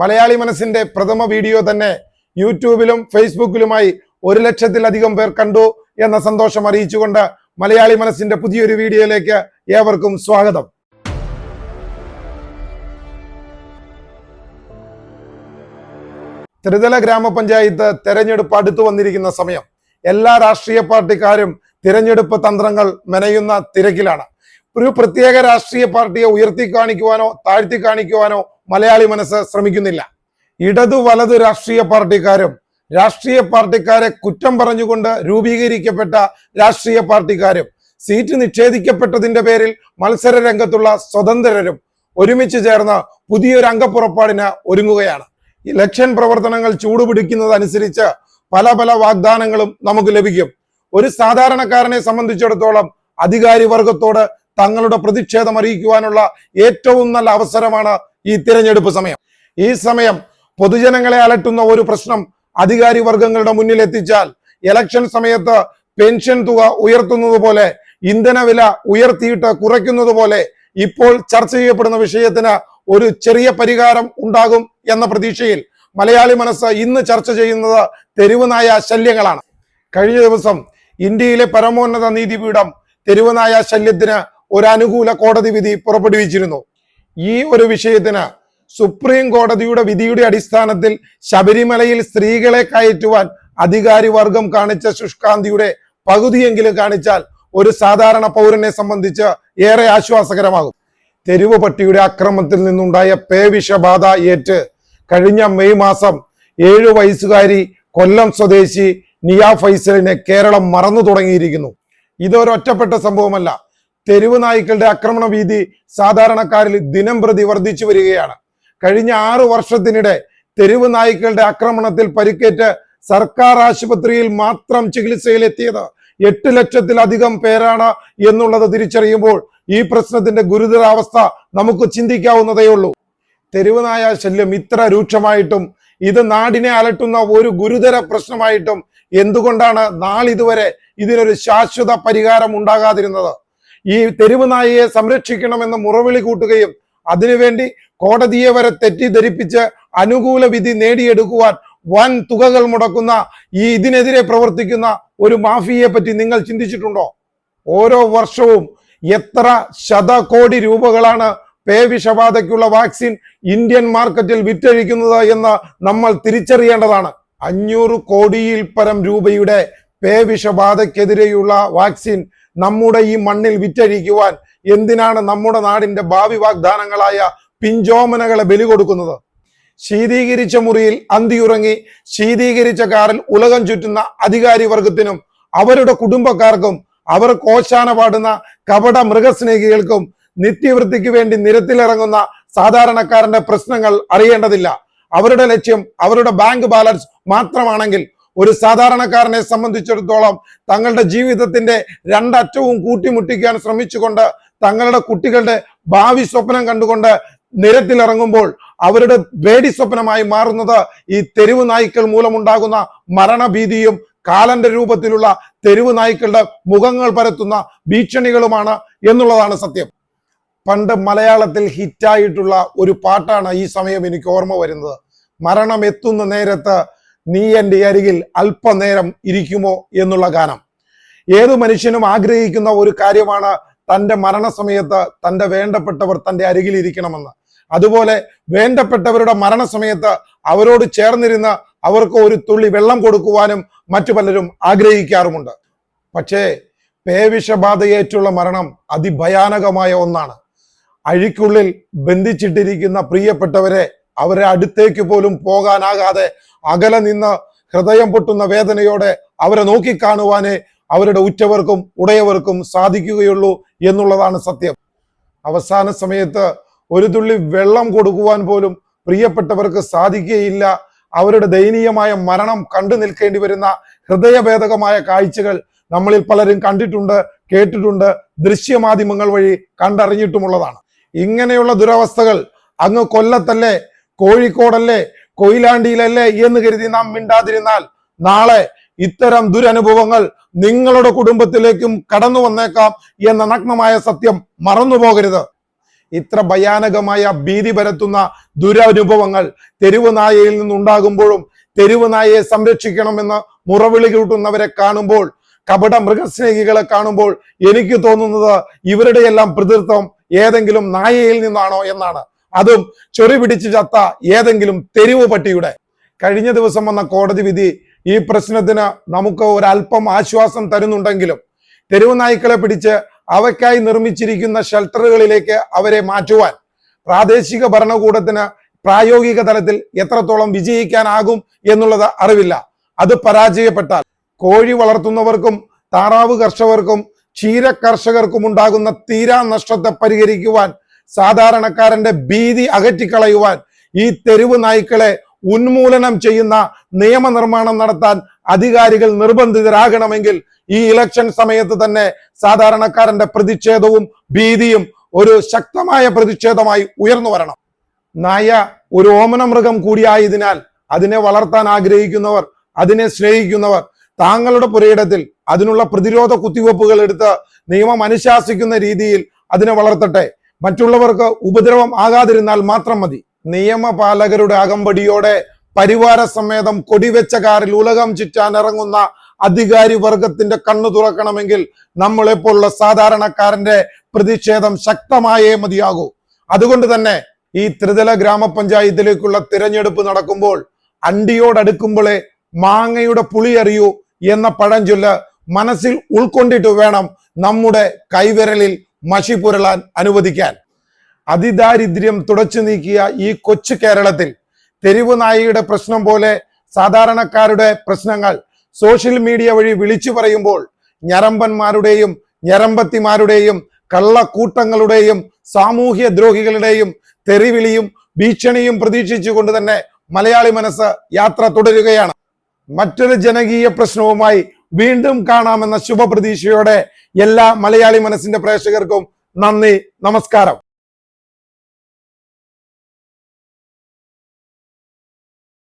മലയാളി മനസ്സിന്റെ പ്രഥമ വീഡിയോ തന്നെ യൂട്യൂബിലും ഫേസ്ബുക്കിലുമായി ഒരു ലക്ഷത്തിലധികം പേർ കണ്ടു എന്ന സന്തോഷം അറിയിച്ചുകൊണ്ട് മലയാളി മനസ്സിന്റെ പുതിയൊരു വീഡിയോയിലേക്ക് ഏവർക്കും സ്വാഗതം. ത്രിതല ഗ്രാമപഞ്ചായത്ത് തെരഞ്ഞെടുപ്പ് അടുത്തു വന്നിരിക്കുന്ന സമയം. എല്ലാ രാഷ്ട്രീയ പാർട്ടിക്കാരും തിരഞ്ഞെടുപ്പ് തന്ത്രങ്ങൾ മെനയുന്ന തിരക്കിലാണ്. ഒരു പ്രത്യേക രാഷ്ട്രീയ പാർട്ടിയെ ഉയർത്തി കാണിക്കുവാനോ താഴ്ത്തി കാണിക്കുവാനോ മലയാളി മനസ്സ് ശ്രമിക്കുന്നില്ല. ഇടതു വലതു രാഷ്ട്രീയ പാർട്ടിക്കാരും രാഷ്ട്രീയ പാർട്ടിക്കാരെ കുറ്റം പറഞ്ഞുകൊണ്ട് രൂപീകരിക്കപ്പെട്ട രാഷ്ട്രീയ പാർട്ടിക്കാരും സീറ്റ് നിഷേധിക്കപ്പെട്ടതിന്റെ പേരിൽ മത്സര രംഗത്തുള്ള സ്വതന്ത്രരും ഒരുമിച്ച് ചേർന്ന് പുതിയൊരു അംഗപ്പുറപ്പാടിന് ഒരുങ്ങുകയാണ്. ഇലക്ഷൻ പ്രവർത്തനങ്ങൾ ചൂടുപിടിക്കുന്നതനുസരിച്ച് പല പല വാഗ്ദാനങ്ങളും നമുക്ക് ലഭിക്കും. ഒരു സാധാരണക്കാരനെ സംബന്ധിച്ചിടത്തോളം അധികാരി വർഗത്തോട് തങ്ങളുടെ പ്രതിഷേധം അറിയിക്കുവാനുള്ള ഏറ്റവും നല്ല അവസരമാണ് ഈ തിരഞ്ഞെടുപ്പ് സമയം. ഈ സമയം പൊതുജനങ്ങളെ അലട്ടുന്ന ഒരു പ്രശ്നം അധികാരി വർഗങ്ങളുടെ മുന്നിൽ എത്തിച്ചാൽ ഇലക്ഷൻ സമയത്ത് പെൻഷൻ തുക ഉയർത്തുന്നത് പോലെ ഇന്ധനവില ഉയർത്തിയിട്ട് കുറയ്ക്കുന്നത് പോലെ ഇപ്പോൾ ചർച്ച ചെയ്യപ്പെടുന്ന വിഷയത്തിന് ഒരു ചെറിയ പരിഹാരം ഉണ്ടാകും എന്ന പ്രതീക്ഷയിൽ മലയാളി മനസ്സ് ഇന്ന് ചർച്ച ചെയ്യുന്നത് തെരുവുനായ ശല്യങ്ങളാണ്. കഴിഞ്ഞ ദിവസം ഇന്ത്യയിലെ പരമോന്നത നീതിപീഠം തെരുവുനായ ശല്യത്തിന് ഒരു അനുകൂല കോടതി വിധി പുറപ്പെടുവിച്ചിരുന്നു. ഈ ഒരു വിഷയത്തിന് സുപ്രീം കോടതിയുടെ വിധിയുടെ അടിസ്ഥാനത്തിൽ ശബരിമലയിൽ സ്ത്രീകളെ കയറ്റുവാൻ അധികാരി വർഗം കാണിച്ച ശുഷ്കാന്തിയുടെ പകുതിയെങ്കിലും കാണിച്ചാൽ ഒരു സാധാരണ പൗരനെ സംബന്ധിച്ച് ഏറെ ആശ്വാസകരമാകും. തെരുവ് പട്ടിയുടെ ആക്രമണത്തിൽ നിന്നുണ്ടായ പേവിഷബാധ ഏറ്റ് കഴിഞ്ഞ മെയ് മാസം ഏഴു വയസ്സുകാരി കൊല്ലം സ്വദേശി നിയാ ഫൈസലിനെ കേരളം മറന്നു തുടങ്ങിയിരിക്കുന്നു. ഇതൊരൊറ്റപ്പെട്ട സംഭവമല്ല. തെരുവ് നായ്ക്കളുടെ ആക്രമണ ഭീതി സാധാരണക്കാരിൽ ദിനം പ്രതി വർദ്ധിച്ചു വരികയാണ്. കഴിഞ്ഞ ആറു വർഷത്തിനിടെ തെരുവ് നായ്ക്കളുടെ ആക്രമണത്തിൽ പരിക്കേറ്റ് സർക്കാർ ആശുപത്രിയിൽ മാത്രം ചികിത്സയിലെത്തിയത് എട്ട് ലക്ഷത്തിലധികം പേരാണ് എന്നുള്ളത് തിരിച്ചറിയുമ്പോൾ ഈ പ്രശ്നത്തിന്റെ ഗുരുതരാവസ്ഥ നമുക്ക് ചിന്തിക്കാവുന്നതേ ഉള്ളൂ. തെരുവുനായ ശല്യം ഇത്ര രൂക്ഷമായിട്ടും ഇത് നാടിനെ അലട്ടുന്ന ഒരു ഗുരുതര പ്രശ്നമായിട്ടും എന്തുകൊണ്ടാണ് നാളിതുവരെ ഇതിനൊരു ശാശ്വത പരിഹാരം ഉണ്ടാകാതിരുന്നത്? ഈ തെരുവ് നായയെ സംരക്ഷിക്കണമെന്ന് മുറവിളി കൂട്ടുകയും അതിനുവേണ്ടി കോടതിയെ വരെ തെറ്റിദ്ധരിപ്പിച്ച് അനുകൂല വിധി നേടിയെടുക്കുവാൻ വൻ തുകകൾ മുടക്കുന്ന ഈ ഇതിനെതിരെ പ്രവർത്തിക്കുന്ന ഒരു മാഫിയെ പറ്റി നിങ്ങൾ ചിന്തിച്ചിട്ടുണ്ടോ? ഓരോ വർഷവും എത്ര ശതകോടി രൂപകളാണ് പേവിഷബാധയ്ക്കുള്ള വാക്സിൻ ഇന്ത്യൻ മാർക്കറ്റിൽ വിറ്റഴിക്കുന്നത് എന്ന് നമ്മൾ തിരിച്ചറിയേണ്ടതാണ്. അഞ്ഞൂറ് കോടിയിൽ പരം രൂപയുടെ പേവിഷബാധയ്ക്കെതിരെയുള്ള വാക്സിൻ നമ്മുടെ ഈ മണ്ണിൽ വിറ്റഴിക്കുവാൻ എന്തിനാണ് നമ്മുടെ നാടിന്റെ ഭാവി വാഗ്ദാനങ്ങളായ പിഞ്ചോമനകളെ ബലി കൊടുക്കുന്നത്? ശീതീകരിച്ച മുറിയിൽ അന്തിയുറങ്ങി ശീതീകരിച്ച കാറിൽ ഉലകം ചുറ്റുന്ന അധികാരി വർഗത്തിനും അവരുടെ കുടുംബക്കാർക്കും അവർ കോശാന പാടുന്ന കപട മൃഗസ്നേഹികൾക്കും നിത്യവൃത്തിക്ക് വേണ്ടി നിരത്തിലിറങ്ങുന്ന സാധാരണക്കാരന്റെ പ്രശ്നങ്ങൾ അറിയേണ്ടതില്ല. അവരുടെ ലക്ഷ്യം അവരുടെ ബാങ്ക് ബാലൻസ് മാത്രമാണെങ്കിൽ ഒരു സാധാരണക്കാരനെ സംബന്ധിച്ചിടത്തോളം തങ്ങളുടെ ജീവിതത്തിന്റെ രണ്ടറ്റവും കൂട്ടിമുട്ടിക്കാൻ ശ്രമിച്ചുകൊണ്ട് തങ്ങളുടെ കുട്ടികളുടെ ഭാവി സ്വപ്നം കണ്ടുകൊണ്ട് നിരത്തിലിറങ്ങുമ്പോൾ അവരുടെ പേടി സ്വപ്നമായി മാറുന്നത് ഈ തെരുവ് നായ്ക്കൾ മൂലമുണ്ടാകുന്ന മരണഭീതിയും കാലന്റെ രൂപത്തിലുള്ള തെരുവ് നായ്ക്കളുടെ മുഖങ്ങൾ പരത്തുന്ന ഭീഷണികളുമാണ് എന്നുള്ളതാണ് സത്യം. പണ്ട് മലയാളത്തിൽ ഹിറ്റായിട്ടുള്ള ഒരു പാട്ടാണ് ഈ സമയം എനിക്ക് ഓർമ്മ വരുന്നത്. മരണം എത്തുന്ന നേരത്ത് നീ എന്റെ അരികിൽ അല്പനേരം ഇരിക്കുമോ എന്നുള്ള ഗാനം. ഏതു മനുഷ്യനും ആഗ്രഹിക്കുന്ന ഒരു കാര്യമാണ് തന്റെ മരണസമയത്ത് തന്റെ വേണ്ടപ്പെട്ടവർ തന്റെ അരികിൽ ഇരിക്കണമെന്ന്. അതുപോലെ വേണ്ടപ്പെട്ടവരുടെ മരണസമയത്ത് അവരോട് ചേർന്നിരുന്ന് അവർക്ക് ഒരു തുള്ളി വെള്ളം കൊടുക്കുവാനും മറ്റു പലരും ആഗ്രഹിക്കാറുമുണ്ട്. പക്ഷേ പേവിഷബാധയേറ്റുള്ള മരണം അതിഭയാനകമായ ഒന്നാണ്. അഴിക്കുള്ളിൽ ബന്ധിച്ചിട്ടിരിക്കുന്ന പ്രിയപ്പെട്ടവരെ അവരെ അടുത്തേക്ക് പോലും പോകാനാകാതെ അകലെ നിന്ന് ഹൃദയം പൊട്ടുന്ന വേദനയോടെ അവരെ നോക്കിക്കാണുവാനേ അവരുടെ ഉറ്റവർക്കും ഉടയവർക്കും സാധിക്കുകയുള്ളൂ എന്നുള്ളതാണ് സത്യം. അവസാന സമയത്ത് ഒരു തുള്ളി വെള്ളം കൊടുക്കുവാൻ പോലും പ്രിയപ്പെട്ടവർക്ക് സാധിക്കുകയില്ല. അവരുടെ ദയനീയമായ മരണം കണ്ടു നിൽക്കേണ്ടി വരുന്ന ഹൃദയഭേദകമായ കാഴ്ചകൾ നമ്മളിൽ പലരും കണ്ടിട്ടുണ്ട് കേട്ടിട്ടുണ്ട് ദൃശ്യമാധ്യമങ്ങൾ വഴി കണ്ടറിഞ്ഞിട്ടുമുള്ളതാണ്. ഇങ്ങനെയുള്ള ദുരവസ്ഥകൾ അങ്ങ് കൊല്ലത്തല്ലേ കോഴിക്കോടല്ലേ കൊയിലാണ്ടിയിലല്ലേ എന്ന് കരുതി നാം മിണ്ടാതിരുന്നാൽ നാളെ ഇത്തരം ദുരനുഭവങ്ങൾ നിങ്ങളുടെ കുടുംബത്തിലേക്കും കടന്നു വന്നേക്കാം എന്ന നഗ്നമായ സത്യം മറന്നുപോകരുത് ഇത്ര ഭയാനകമായ ഭീതി പരത്തുന്ന ദുരനുഭവങ്ങൾ തെരുവ് നായയിൽ നിന്നുണ്ടാകുമ്പോഴും തെരുവ് നായയെ സംരക്ഷിക്കണമെന്ന് മുറവിളി കൂട്ടുന്നവരെ കാണുമ്പോൾ കപട മൃഗസ്നേഹികളെ കാണുമ്പോൾ എനിക്ക് തോന്നുന്നത് ഇവരുടെയെല്ലാം പ്രതിർത്ഥം ഏതെങ്കിലും നായയിൽ നിന്നാണോ എന്നാണ്. അതും ചൊറി പിടിച്ച് ചത്ത ഏതെങ്കിലും തെരുവ് പട്ടിയുടെ. കഴിഞ്ഞ ദിവസം വന്ന കോടതി വിധി ഈ പ്രശ്നത്തിന് നമുക്ക് ഒരല്പം ആശ്വാസം തരുന്നുണ്ടെങ്കിലും തെരുവ് നായ്ക്കളെ പിടിച്ച് അവയ്ക്കായി നിർമ്മിച്ചിരിക്കുന്ന ഷെൽട്ടറുകളിലേക്ക് അവരെ മാറ്റുവാൻ പ്രാദേശിക ഭരണകൂടത്തിന് പ്രായോഗിക തലത്തിൽ എത്രത്തോളം വിജയിക്കാനാകും എന്നുള്ളത് അറിവില്ല. അത് പരാജയപ്പെട്ടാൽ കോഴി വളർത്തുന്നവർക്കും താറാവ് കർഷകർക്കും ക്ഷീര കർഷകർക്കും ഉണ്ടാകുന്ന തീരാ നഷ്ടത്തെ പരിഹരിക്കുവാൻ സാധാരണക്കാരന്റെ ഭീതി അകറ്റിക്കളയുവാൻ ഈ തെരുവ് നായ്ക്കളെ ഉന്മൂലനം ചെയ്യുന്ന നിയമനിർമ്മാണം നടത്താൻ അധികാരികൾ നിർബന്ധിതരാകണമെങ്കിൽ ഈ ഇലക്ഷൻ സമയത്ത് തന്നെ സാധാരണക്കാരന്റെ പ്രതിഷേധവും ഭീതിയും ഒരു ശക്തമായ പ്രതിഷേധമായി ഉയർന്നു വരണം. നായ ഒരു ഓമന മൃഗം കൂടിയായതിനാൽ അതിനെ വളർത്താൻ ആഗ്രഹിക്കുന്നവർ അതിനെ സ്നേഹിക്കുന്നവർ താങ്കളുടെ പുരയിടത്തിൽ അതിനുള്ള പ്രതിരോധ കുത്തിവെപ്പുകൾ എടുത്ത് നിയമം അനുശാസിക്കുന്ന രീതിയിൽ അതിനെ വളർത്തട്ടെ. മറ്റുള്ളവർക്ക് ഉപദ്രവം ആകാതിരുന്നാൽ മാത്രം മതി. നിയമപാലകരുടെ അകമ്പടിയോടെ പരിവാര സമേതം കൊടിവെച്ച കാറിൽ ഉലകം ചുറ്റാൻ ഇറങ്ങുന്ന അധികാരി വർഗത്തിന്റെ കണ്ണു തുറക്കണമെങ്കിൽ നമ്മളെപ്പോലുള്ള സാധാരണക്കാരന്റെ പ്രതിഷേധം ശക്തമായേ മതിയാകൂ. അതുകൊണ്ട് തന്നെ ഈ ത്രിതല ഗ്രാമപഞ്ചായത്തിലേക്കുള്ള തിരഞ്ഞെടുപ്പ് നടക്കുമ്പോൾ അണ്ടിയോടടുക്കുമ്പോഴേ മാങ്ങയുടെ പുളി അറിയൂ എന്ന പഴഞ്ചൊല്ല് മനസ്സിൽ ഉൾക്കൊണ്ടിട്ട് വേണം നമ്മുടെ കൈവിരലിൽ മഷി പുരളാൻ അനുവദിക്കാൻ. അതിദാരിദ്ര്യം തുടച്ചു നീക്കിയ ഈ കൊച്ചു കേരളത്തിൽ തെരുവ് നായിയുടെ പ്രശ്നം പോലെ സാധാരണക്കാരുടെ പ്രശ്നങ്ങൾ സോഷ്യൽ മീഡിയ വഴി വിളിച്ചു പറയുമ്പോൾ ഞരമ്പന്മാരുടെയും ഞരമ്പത്തിമാരുടെയും കള്ളക്കൂട്ടങ്ങളുടെയും സാമൂഹ്യ ദ്രോഹികളുടെയും തെറിവിളിയും ഭീഷണിയും പ്രതീക്ഷിച്ചുകൊണ്ട് തന്നെ മലയാളി മനസ്സ് യാത്ര തുടരുകയാണ്. മറ്റൊരു ജനകീയ പ്രശ്നവുമായി വീണ്ടും കാണാമെന്ന ശുഭപ്രതീക്ഷയോടെ എല്ലാ മലയാളി മനസ്സിന്റെ പ്രേക്ഷകർക്കും നന്ദി നമസ്കാരം.